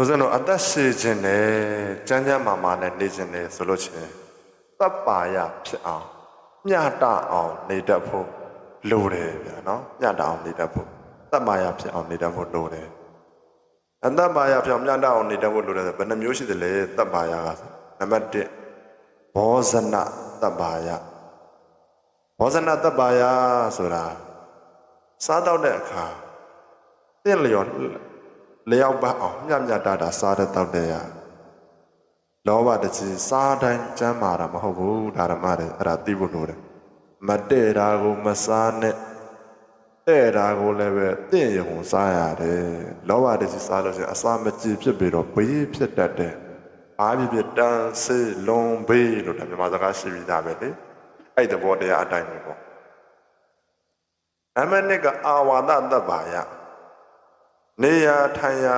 ဦးဇင်းတို့အသက်ရှည်ခြင်းနဲ့ကျမ်းကျမ်းမာမာနဲ့နေခြင်းနဲ့ဆိုလို့ချင်းတပ်ပါရဖြစ်အောင်မျှတအောင်နေတတ်ဖို့လိုတယ်ဗျာနော်မျှတအောင်နေတတ်ဖို့တပ်ပါရဖြစ်အောင်နေတတ်ဖို့လိုတယ်အသက်ပါရဖြစ်အောင်မျှတအောင်နေတတ်ဖို့လိုတယ်ဆိုဘယ်နှမျိုးရှိတယ်လဲတပ်ပါရကဆိုနံပါတ်1ဘောဇနတပ်ပါရဘောဇနတပ်ပါရဆိုတာစားတော့တဲ့အခါတင့်လျော် လျောက်ပတ်အောင်မျှမျှတတာစားတဲ့တောက်တဲ့ရလောဘတကြီးစားတိုင်းကျမ်းမာတာမဟုတ်ဘူးဓမ္မတွေအဲ့ဒါသိဖို့လိုတယ်မတဲ့တာကိုမစားနဲ့တဲ့တာကိုလည်းပဲတင့်ရုံစားရတယ်လောဘတကြီးစားလို့ရှိရင်အစာမကြည်ဖြစ်ပြီးတော့ဘေးဖြစ်တတ်တယ်ဘာဖြစ်ဖြစ်တန်းစေလွန်ဘေးလို့ဒါမြန်မာစကားရှိပြီးသားပဲလေအဲ့ဒီသဘောတရားအတိုင်းပဲပေါ့အမနစ်ကအာဝါဒတ္တပါယ နေရထိုင်ရ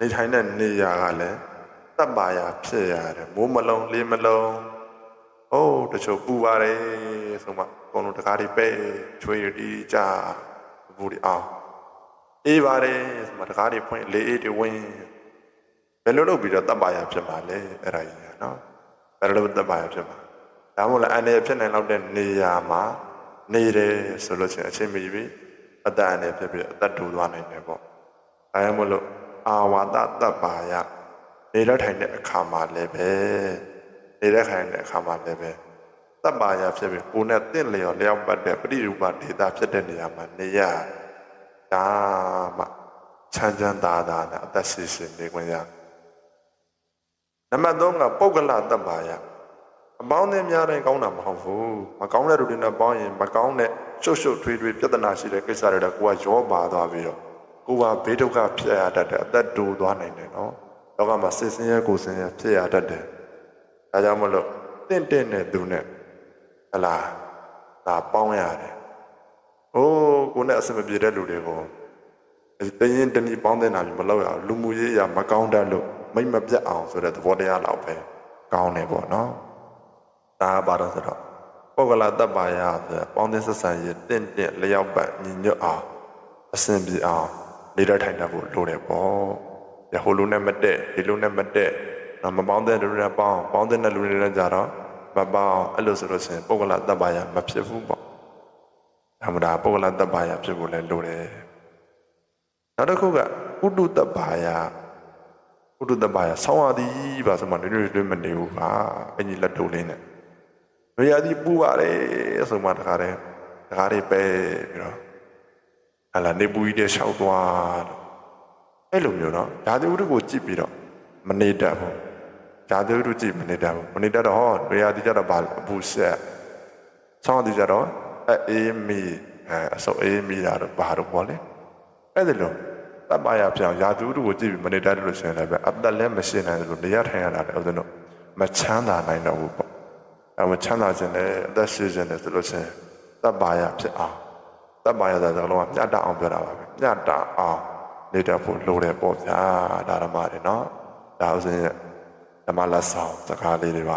နေထိုင်တဲ့နေရကလည်းတပ်ပါရဖြစ်ရတယ်မိုးမလုံးလေးမလုံးအိုးတချို့ပူပါတယ်ဆိုမှအကုန်လုံးတကားတွေပဲချွေးတီးကြဘူးဒီအောင်အေးပါတယ်ဆိုမှတကားတွေဖွင့်လေးအေးတွေဝင်ဘယ်လိုလုပ်ပြီးတော့တပ်ပါရဖြစ်မှာလဲအဲ့ဒါကြီးကနော်ဘယ်လိုလုပ်တပ်ပါရဖြစ်မှာဒါမှမဟုတ်လည်းအနေဖြစ်နိုင်လောက်တဲ့နေရာမှာနေတယ်ဆိုလို့ချင်းအချင်းမီပြီး အတ္တအနေဖြစ်ပြီးအတ္တထူသွားနိုင်တယ်ပေါ့ဒါမှမဟုတ်လို့အာဝါဒတပ်ပါရနေတဲ့ထိုင်တဲ့အခါမှာလည်းပဲနေတဲ့ခိုင်တဲ့အခါမှာလည်းပဲတပ်ပါရဖြစ်ပြီးကိုယ်နဲ့တင့်လျော်လျောက်ပတ်တဲ့ပရိရူပဒေတာဖြစ်တဲ့နေရာမှာနေရဒါမှချမ်းချမ်းသာသာနဲ့အသက်ရှင်ရှင်နေခွင့်ရနံပါတ်3ကပုဂ္ဂလတပ်ပါရအပေါင်းအသင်းများတိုင်းကောင်းတာမဟုတ်ဘူးမကောင်းတဲ့လူတွေနဲ့ပေါင်းရင်မကောင်းတဲ့ ရှုပ်ရှုပ်ထွေးထွေးပြဿနာရှိတဲ့ကိစ္စတွေကကိုယ်ကရောပါသွားပြီးတော့ကိုယ်ကဘေးဒုက္ခဖြစ်ရတတ်တယ်အသက်တူသွားနိုင်တယ်နော်လောကမှာစိတ်ဆင်းရဲကိုယ်ဆင်းရဲဖြစ်ရတတ်တယ်ဒါကြောင့်မလို့တင့်တင့်တဲ့သူနဲ့ဟလာဒါပေါင်းရတယ်ဟိုးကိုယ်နဲ့အဆင်မပြေတဲ့လူတွေကိုတရင်တနည်းပေါင်းတဲ့နာမျိုးမလုပ်ရအောင်လူမှုရေးအရာမကောင်းတတ်လို့မိတ်မပြတ်အောင်ဆိုတဲ့သဘောတရားလောက်ပဲကောင်းတယ်ပေါ့နော်ဒါကဘာလို့ဆိုတော့ ပုဂ္ဂလတ္တပါယဆိုပေါင်းသင်းဆက်ဆံရေးတင့်တင့်လျောက်ပတ်ညီညွတ်အောင်အစဉ်ပြေအောင်နေရထိုင်တတ်ဖို့လိုတယ်ပေါ့ရဟိုလူနဲ့မတက်ဒီလူနဲ့မတက်တော့မပေါင်းတဲ့လူနဲ့ပေါင်းပေါင်းတဲ့လူတွေနဲ့ကြတော့မပေါင်းအဲ့လိုဆိုလို့ရှိရင်ပုဂ္ဂလတ္တပါယမဖြစ်ဘူးပေါ့အမှန်ဒါပုဂ္ဂလတ္တပါယဖြစ်ဖို့လည်းလိုတယ်နောက်တစ်ခုကဥဒုတ္တပါယဥဒုတ္တပါယဆောင်းရသည်ပါဆိုမှနွေ့နွေ့တွင်မနေဘူးပါအညီလက်တိုးလေးနဲ့။ ရရသည်ပူပါတယ်ဆိုမှတခါတည်းတခါတည်းပဲပြီးတော့ဟလာနေပူကြီးတဲ့ရှောက်သွားတော့အဲ့လိုမျိုးတော့ဓာတုဝတ္ထုကိုကြည့်ပြီးတော့မနေတတ်ဘူး။ဓာတုဝတ္ထုကြည့်မနေတတ်ဘူး။မနေတတ်တော့ဟောရရသည်ကြတော့ဗာအပူဆက်။ဆောင်းသည်ကြတော့အေးမီအဲအစောအေးမီတာတော့ဘာတော့ပေါ့လေ။အဲ့ဒါလို့တပ္ပယပြောင်ဓာတုဝတ္ထုကိုကြည့်ပြီးမနေတတ်လို့ဆိုရင်လည်းပဲအတ္တလည်းမရှိနိုင်ဘူးလို့နေရထိုင်ရတာလည်းဥဒ္ဒနောမချမ်းသာနိုင်တော့ဘူးပေါ့။ အမချမ်းသာခြင်းနဲ့အသက်ရှင်ခြင်းနဲ့ဆိုလို့ချင်းတပ်ပါရဖြစ်အောင်တပ်ပါရတဲ့သကလုံးကမျှတအောင်ပြောတာပါပဲမျှတအောင်နေတတ်ဖို့လိုတယ်ပေါ့ဗျာဒါဓမ္မတွေနော်ဒါဥစဉ်ဓမ္မလက်ဆောင်စကားလေးတွေပါ